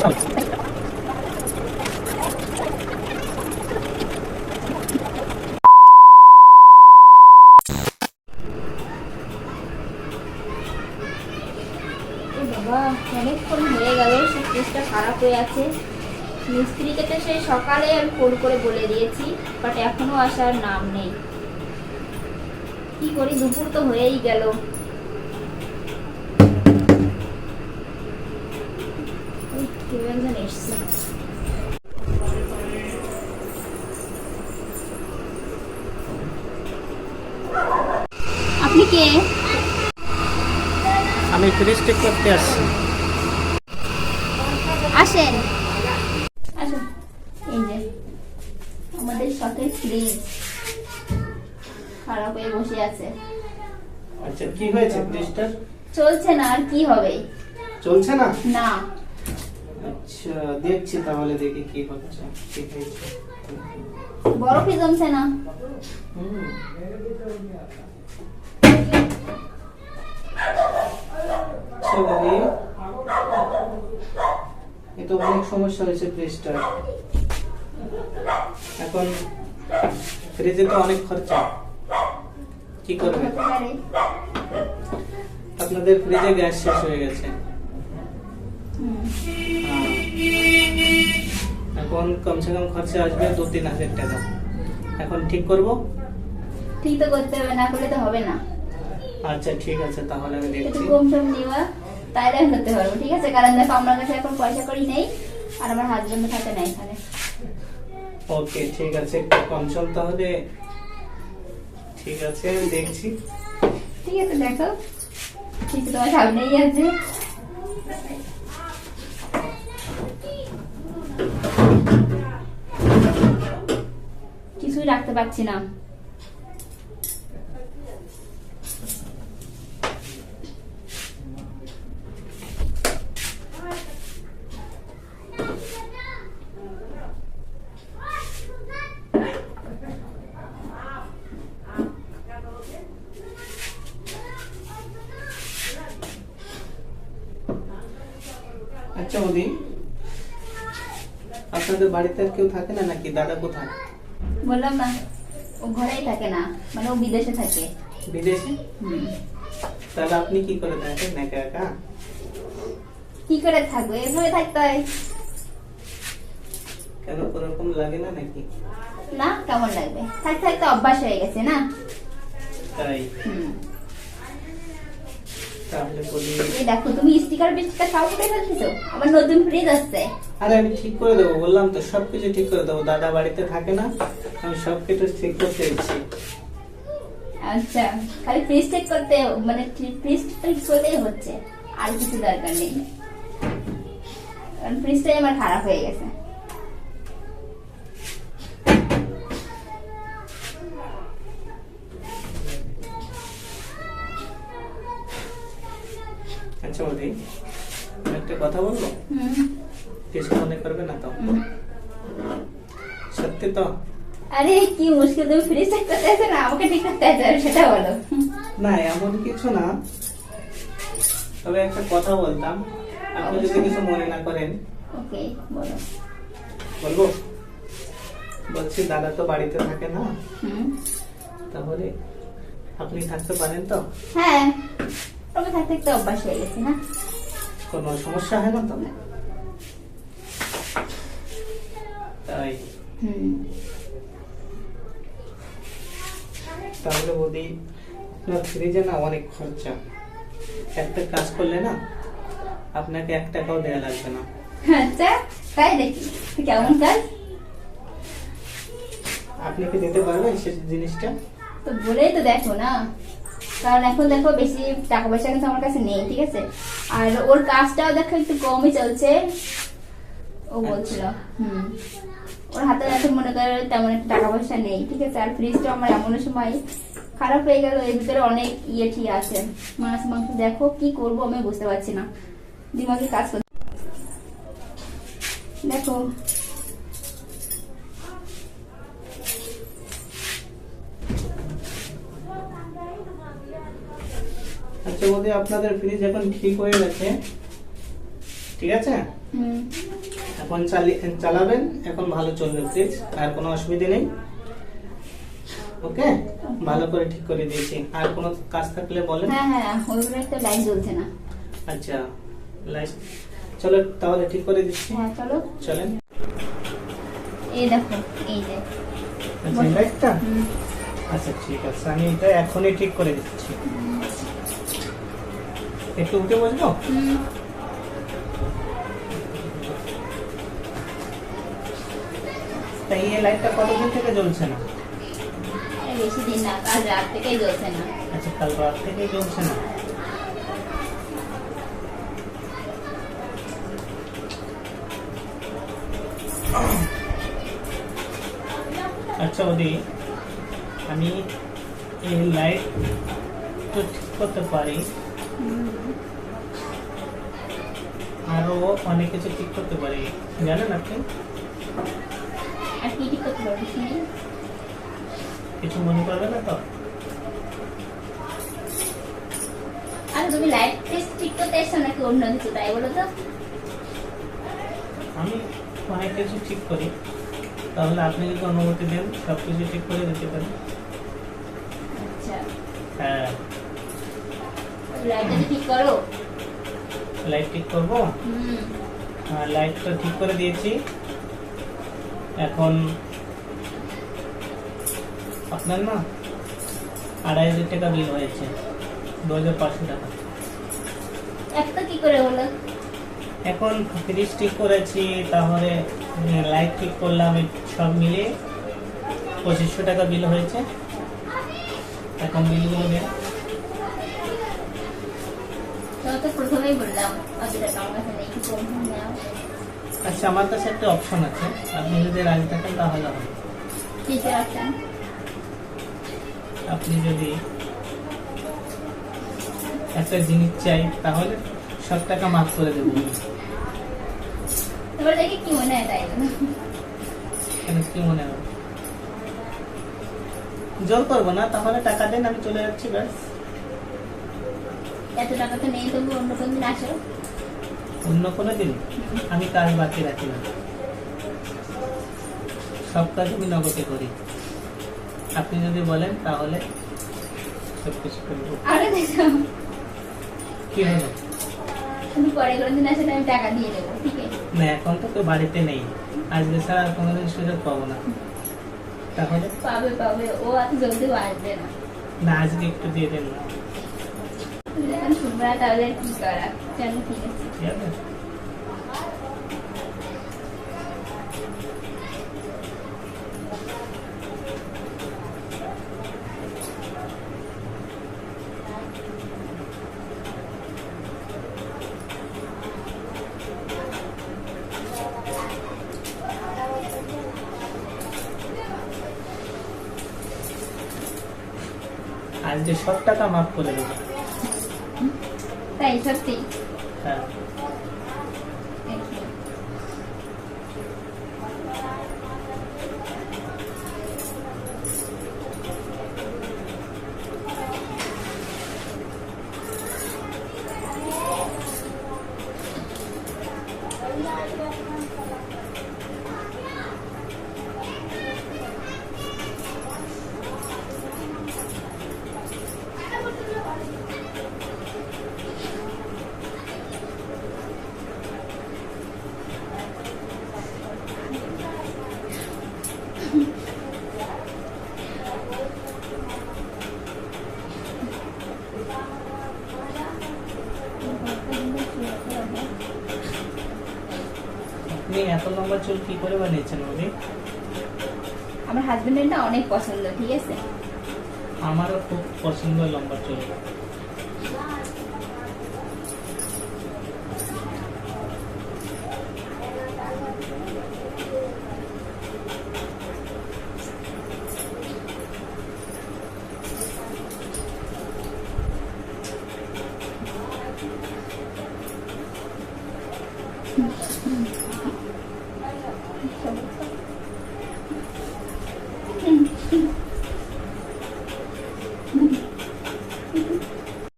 বাবা, অনেকক্ষণ হয়ে গেল, সব ফ্রিজটা খারাপ হয়ে আছে। মিস্ত্রিকে তো সেই সকালে আমি ফোন করে বলে দিয়েছি বাট এখনও আসার নাম নেই। কি করি, দুপুর তো হয়েই গেল। কেউ একজন এসছে আপনি কে? আমি ফ্রিজ ঠিক করতে আসছি। আসেন। আসুন। এই যে আমাদের শখের ফ্রিজ খারাপ হয়ে বসে আছে। আচ্ছা কি হয়েছে ফ্রিজটার চলছে না আর কি হবে? চলছে না? না। আচ্ছা দেখছি তাহলে দেখি কি হচ্ছে কি হয়েছে। বরফই জমছে না। হুম। আচ্ছা অনেক সমস্যা হয়েছে ফ্রিজটার। এখন ফ্রিজে তো অনেক খরচা। কি করবে আপনাদের ফ্রিজে গ্যাস শেষ হয়ে গেছে। কমসে কম খরচা আসবে দু তিন হাজার টাকা। এখন ঠিক করব? ঠিক তো করতে হবে না করলে তো হবে না। আচ্ছা ঠিক আছে তাহলে আমি দেখছি। কম সম নিবা তাইলে করতে পারব ঠিক আছে? কারণ দেখো আমার কাছে এখন পয়সা করি নেই আর আমার হাজবেন্ড থাকে না এখানে। ওকে ঠিক আছে একটু কম সম তাহলে। ঠিক আছে আমি দেখছি। ঠিক আছে দেখো। ঠিক তোমার সামনেই আছে। রাখতে পারছি না। আচ্ছা মোদি আপনাদের বাড়িতে আর কেউ থাকে না নাকি? দাদা কোথায়? বললাম না ও ঘরেই থাকে না মানে ও বিদেশে থাকে। বিদেশে? হুম। তাহলে আপনি কি করে থাকেন একা একা? কি করে থাকব? এভাবে থাকতে হয়। কেন কোনোরকম লাগে না নাকি? না কেমন লাগবে? থাকতে থাকতে অভ্যাস হয়ে গেছে না? তাই। হুম। তাহলে বলি। এই দেখো তুমি স্টিকার বিস্টিকার সব উঠে ফেলতেছো? আমার নতুন ফ্রিজ আসছে। আরে আমি ঠিক করে দেবো বললাম তো ঠিক করে দেবো। দাদা বাড়িতে থাকে না আমি সবকিছু ঠিক করতে দিচ্ছি। আচ্ছা খালি ফ্রিজ চেক করতে মানে ফ্রিজ ঠিক করলেই হচ্ছে। আর কিছু দরকার নেই। কারণ ফ্রিজটাই আমার খারাপ হয়ে গেছে। আচ্ছা মোদি একটা কথা বলব? কিছু মনে করবে না তো? সত্যি তো? আরে কি মুশকিল তুমি ফ্রিজ চেক করতে না আমাকে ঠিক করতে সেটা বলো। না এমন কিছু না। তবে একটা কথা বলতাম আপনি যদি কিছু মনে না করেন। ওকে বলো। বলব? বলছি দাদা তো বাড়িতে থাকে না। তাহলে আপনি থাকতে পারেন তো? হ্যাঁ। তবে থাকতে থাকতে অভ্যাস হয়ে গেছে না? কোনো সমস্যা হয় না তো? তাই। হুম। তাহলে বৌদি আপনার ফ্রিজে না অনেক খরচা। একটা কাজ করলে না আপনাকে এক টাকাও দেওয়া লাগবে না। আচ্ছা তাই দেখি কেমন কাজ? আপনি কি দিতে পারবেন জিনিসটা? তো বলেই তো দেখো না। কারণ এখন দেখো বেশি টাকা পয়সা কিন্তু আমার কাছে নেই ঠিক আছে? আর ওর কাজটাও দেখো একটু কমই চলছে। ও বলছিল হুম ওর হাতে এখন মনে করে তেমন একটা টাকা পয়সা নেই ঠিক আছে? আর ফ্রিজটা আমার এমন সময় খারাপ হয়ে গেল এর ভিতরে অনেক ইয়ে ঠিক আছে। মাছ মাংস দেখো কি করব আমি বুঝতে পারছি না। দিমাগে কাজ করছে। দেখো বৌদি আপনাদের ফ্রিজ এখন ঠিক হয়ে গেছে। ঠিক আছে? এখন চালাবেন এখন ভালো চলবে প্লিজ আর কোনো অসুবিধা নেই। ওকে? ভালো করে ঠিক করে দিয়েছি। আর কোনো কাজ থাকলে বলেন। হ্যাঁ হ্যাঁ ওইগুলো একটা লাইট জ্বলছে না। আচ্ছা লাইট চলো তাহলে ঠিক করে দিচ্ছি। হ্যাঁ চলো। চলেন। এই দেখো এই যে। আচ্ছা লাইটটা আচ্ছা ঠিক আছে। আমি এটা এখনই ঠিক করে দিচ্ছি। একটু উঠে বসবো? তাই এই লাইটটা কতদিন থেকে জ্বলছে না? বেশি দিন না কাল রাত থেকেই জ্বলছে না। আচ্ছা কাল রাত থেকেই জ্বলছে না। আচ্ছা ওদি আমি এই লাইট তো ঠিক করতে পারি। আরও অনেক কিছু ঠিক করতে পারি। জানেন আপনি? আর কি ঠিক করতে কিছু মনে করবে না তো? আর তুমি লাইট টেস্ট ঠিক করতে এসছো নাকি অন্য কিছু তাই বলো তো। আমি অনেক কিছু ঠিক করি। তাহলে আপনি যদি অনুমতি দেন সব কিছু ঠিক করে দিতে পারি আচ্ছা। হ্যাঁ। লাইটটা ঠিক করো? লাইট ঠিক করব? হ্যাঁ, লাইটটা ঠিক করে দিয়েছি। এখন আপনার না আড়াই হাজার টাকা বিল হয়েছে। দু হাজার পাঁচশো টাকা। একটা কি করে হলো? এখন ফ্রিজ ঠিক করেছি তাহলে লাইট ঠিক করলাম সব মিলিয়ে পঁচিশশো টাকা বিল হয়েছে। এখন বিলগুলো তোমার তো প্রথমেই বললাম অত কাছে নেই কিছু আচ্ছা আমার কাছে একটা অপশন আছে। আপনি যদি রাজি থাকেন তাহলে হবে। কিসের অপশন আপনি যদি একটা জিনিস চাই তাহলে সব টাকা মাফ করে দেবো। তোমার দেখে কি মনে হয় তাই জন্য? কেন কি মনে হয়? জোর করব না তাহলে টাকা দেন আমি চলে যাচ্ছি ব্যাস। এত টাকা তো নেই তবু অন্য কোন দিন আসো। অন্য কোনো দিন? আমি কাজ বাকি রাখি না। সব কাজ আমি নগদে করি। আপনি যদি বলেন তাহলে সব কিছু করব। আরও দেখো। কি হলো? তুমি পরে কোনো দিন আসলে আমি টাকা দিয়ে দেবো ঠিক আছে? না এখন তো কেউ বাড়িতে নেই। আজকে ছাড়া আর কোনোদিন সুযোগ পাবো না। তাহলে? পাবে পাবে। ও এত জলদি আসবে না। না আজকে একটু দিয়ে দেন না। তুমি যখন তাহলে আর কি করা? চলো ঠিক আছে আজকে সব টাকা মাফ করে দেবো। তাই সত্যি হ্যাঁ Thank বছর কি করে বানিয়েছেন উনি? আমার হাজবেন্ডের না অনেক পছন্দ ঠিক আছে? আমারও খুব পছন্দ লম্বা চুল।